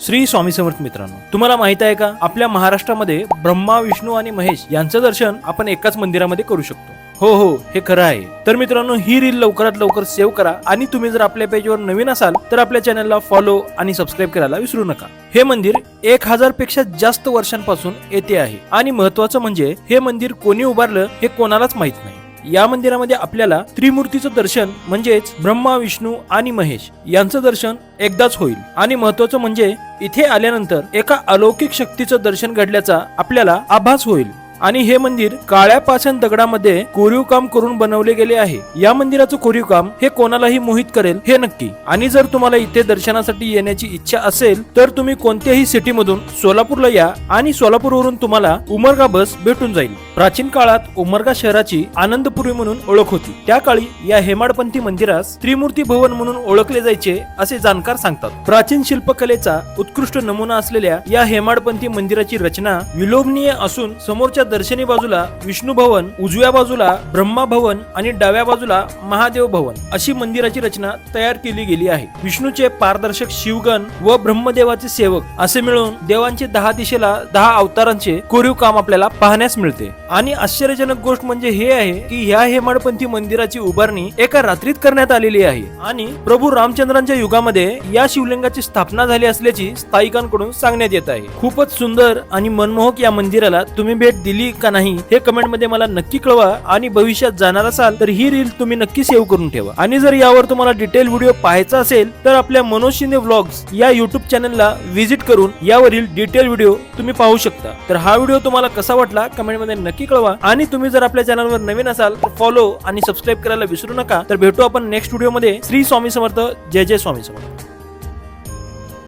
श्री स्वामी समर्थ मित्रांनो तुम्हाला माहीत आहे का? आपल्या महाराष्ट्रामध्ये ब्रह्मा विष्णू आणि महेश यांचं दर्शन आपण एकाच मंदिरामध्ये करू शकतो. हो हो हे खरं आहे. तर मित्रांनो ही रील लवकरात लवकर सेव्ह करा आणि तुम्ही जर आपल्या पेजवर नवीन असाल तर आपल्या चॅनलला फॉलो आणि सबस्क्राईब करायला विसरू नका. हे मंदिर एक हजारपेक्षा जास्त वर्षांपासून येथे आहे आणि महत्वाचं म्हणजे हे मंदिर कोणी उभारलं हे कोणालाच माहीत नाही. या मंदिरामध्ये आपल्याला त्रिमूर्तीचं दर्शन म्हणजेच ब्रह्मा विष्णू आणि महेश यांचं दर्शन एकदाच होईल. आणि महत्वाचं म्हणजे इथे आल्यानंतर एका अलौकिक शक्तीचं दर्शन घडल्याचा आपल्याला आभास होईल. आणि हे मंदिर काळ्या पाषाण दगडामध्ये कोरीव काम करून बनवले गेले आहे. या मंदिराचं कोरीव काम हे कोणालाही मोहित करेल हे नक्की. आणि जर तुम्हाला इथे दर्शनासाठी येण्याची इच्छा असेल तर तुम्ही कोणत्याही सिटी मधून सोलापूरला या आणि सोलापूरवरून तुम्हाला उमरगा बस भेटून जाईल. प्राचीन काळात उमरगा शहराची आनंदपुरी म्हणून ओळख होती. त्या काळी या हेमाडपंथी मंदिरास त्रिमूर्ती भवन म्हणून ओळखले जायचे असे जाणकार सांगतात. प्राचीन शिल्पकलेचा उत्कृष्ट नमुना असलेल्या या हेमाडपंथी मंदिराची रचना विलोभनीय असून समोरच्या दर्शनी बाजूला विष्णू भवन उजव्या बाजूला ब्रह्मा भवन आणि डाव्या बाजूला महादेव भवन अशी मंदिराची रचना तयार केली गेली आहे. विष्णूचे पारदर्शक शिवगण व ब्रह्मदेवाचे सेवक असे मिळून देवांचे दहा दिशेला दहा अवतारांचे कोरीव काम आपल्याला पाहण्यास मिळते. आणि आश्चर्यजनक गोष्ट म्हणजे हे आहे की ह्या हेमाडपंथी मंदिराची उभारणी एका रात्रीत करण्यात आलेली आहे. आणि प्रभू रामचंद्रांच्या युगामध्ये या शिवलिंगाची स्थापना झाली असल्याची स्थायिकांकडून सांगण्यात येत आहे. खूपच सुंदर आणि मनमोहक या मंदिराला तुम्ही भेट दिली का नाही हे कमेंटमध्ये मला नक्की कळवा आणि भविष्यात जाणार असाल तर ही रील तुम्ही नक्की सेव्ह करून ठेवा. आणि जर यावर तुम्हाला डिटेल व्हिडिओ पाहायचा असेल तर आपल्या मनोज शिंदे व्लॉग्स या युट्यूब चॅनलला व्हिजिट करून यावरील डिटेल व्हिडिओ तुम्ही पाहू शकता. तर हा व्हिडिओ तुम्हाला कसा वाटला कमेंटमध्ये नक्की कळवा. आणि तुम्ही जर आपल्या चॅनलवर नवीन असाल तर फॉलो आणि सबस्क्राईब करायला विसरू नका. तर भेटू आपण नेक्स्ट व्हिडिओमध्ये. श्री स्वामी समर्थ. जय जय स्वामी समर्थ.